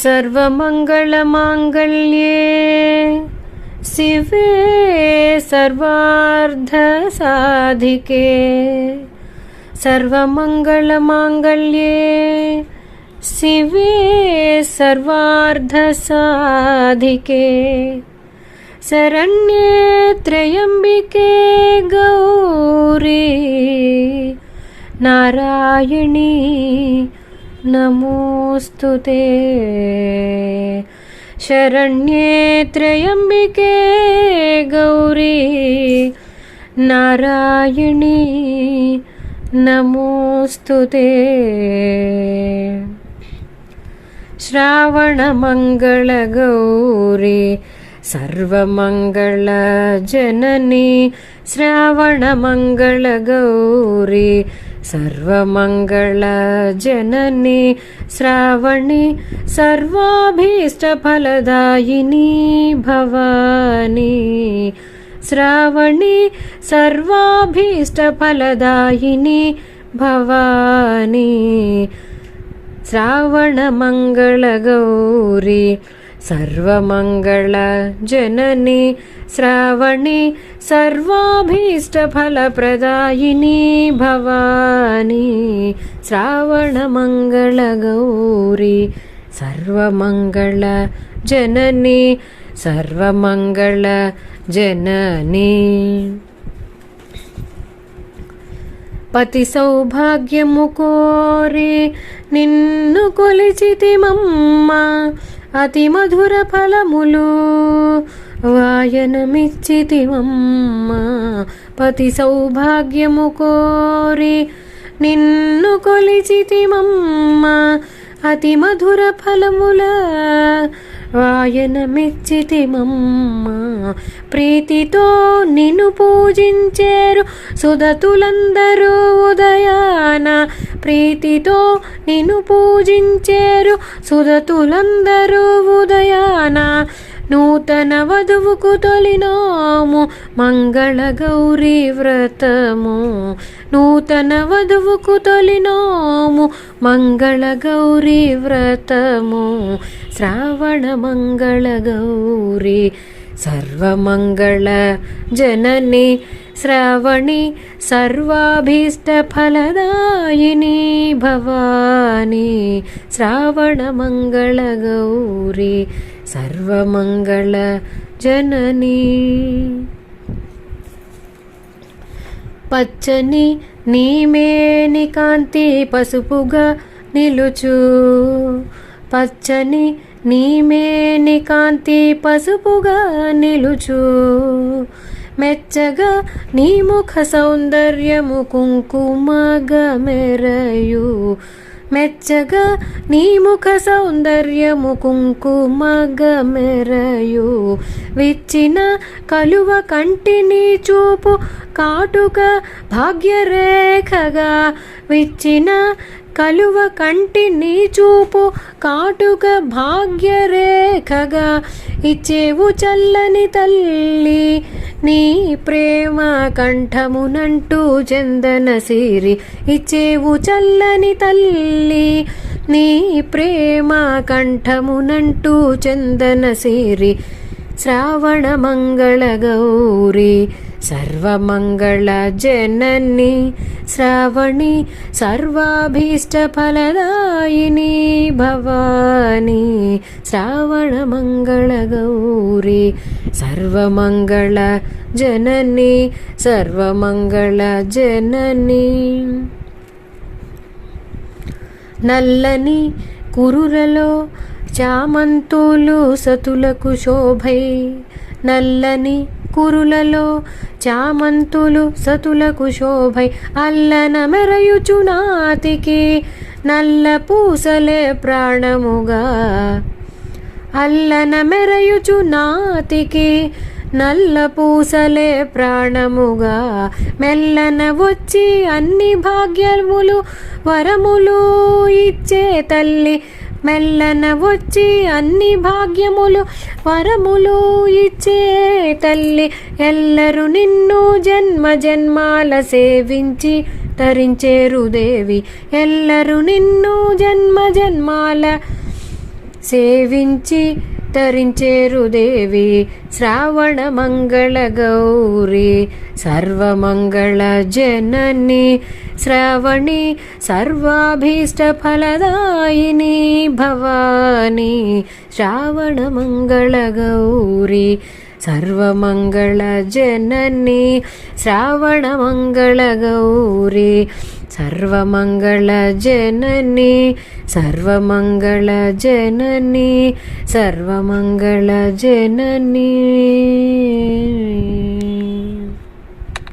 सर्वमङ्गलमाङ्गल्ये शिवे सर्वार्धसाधिके सर्वमङ्गलमाङ्गल्ये शिवे सर्वार्धसाधिके शरण्ये त्र्यम्बिके गौरी नारायणी नमोऽस्तु ते शरण्ये त्र्यम्बिके गौरी नारायणी नमोऽस्तु ते श्रावणमङ्गलगौरी सर्वमङ्गलजननी श्रावणमङ्गलगौरी सर्वमङ्गलजननी श्रावणी सर्वाभीष्टफलदायिनी भवानी। श्रावणी सर्वाभीष्टफलदायिनी भवानी। श्रावणमङ्गलगौरी सर्वमङ्गलजननी श्रावणी सर्वाभीष्टफलप्रदायिनी भवानी श्रावणमङ्गलगौरी सर्वमङ्गलजननी सर्वमङ्गलजननी పతి సౌభాగ్యము కోరి నిన్ను కొలిచితిమమ్మ అతి మధుర ఫలములు వాయనమిచ్చితివమ్మ పతి సౌభాగ్యము కోరి నిన్ను కొలిచితిమమ్మ అతి మధుర ఫలముల వాయనమిచ్చితిమమ్మ ప్రీతితో నిన్ను పూజించేరు సుధతులందరూ ఉదయాన. ప్రీతితో నిన్ను పూజించేరు సుధతులందరూ ఉదయాన. నూతన వధువుకు తొలినోము మంగళ గౌరీ వ్రతము. నూతన వధువుకు తొలినోము మంగళగౌరీ వ్రతము. శ్రావణ మంగళగౌరీ సర్వమంగళ జనని శ్రావణి సర్వాభీష్టఫలదాయిని భవాని. శ్రావణ మంగళ గౌరీ సర్వమంగళ జననీ. పచ్చని నీమేని కాంతి పసుపుగా నిలుచు. పచ్చని నీమేని కాంతి పసుపుగా నిలుచు. మెచ్చగా నీ ముఖ సౌందర్యము కుంకుమగా మెరయు. మెచ్చగా నీ ముఖ సౌందర్యము కుంకుమగా మెరయు విచ్చిన కలువ కంటిని చూపు కాటుక భాగ్యరేఖగా. విచ్చిన కలువ కంటిని చూపు కాటుక భాగ్యరేఖగా. ఇచ్చేవు చల్లని తల్లి నీ ప్రేమ కంఠమునంటూ చందన సిరి ఇచ్చేవు చల్లని తల్లి. నీ ప్రేమ కంఠమునంటూ చందన సిరి శ్రావణ మంగళ గౌరీ. సర్వమంగళ జనని శ్రావణి సర్వాభీష్టఫలదాయిని భవాని శ్రావణ మంగళ గౌరీ సర్వమంగళ జనని సర్వమంగళ జనని. నల్లని కురులలో చామంతులు సతులకు శోభై నల్లని కురులలో చామంతులు సతులకు శోభై అల్లన మెరయుచు నాతికి నల్ల పూసలే ప్రాణముగా. అల్లన మెరయుచు నాతికి నల్ల పూసలే ప్రాణముగా. మెల్లన వచ్చి అన్ని భాగ్యములు వరములు ఇచ్చే తల్లి మెల్లన వచ్చి అన్ని భాగ్యములు వరములు ఇచ్చే తల్లి. ఎల్లరు నిన్ను జన్మ జన్మాల సేవించి తరించేరు దేవి. ఎల్లరు నిన్ను జన్మ జన్మాల సేవించి తరించేరు దేవి శ్రావణ మంగళ గౌరి సర్వమంగళ జనని శ్రావణి సర్వాభీష్ట ఫలదాయిని భవాని శ్రావణ మంగళ గౌరి సర్వమంగళ జనని శ్రావణ మంగళ గౌరి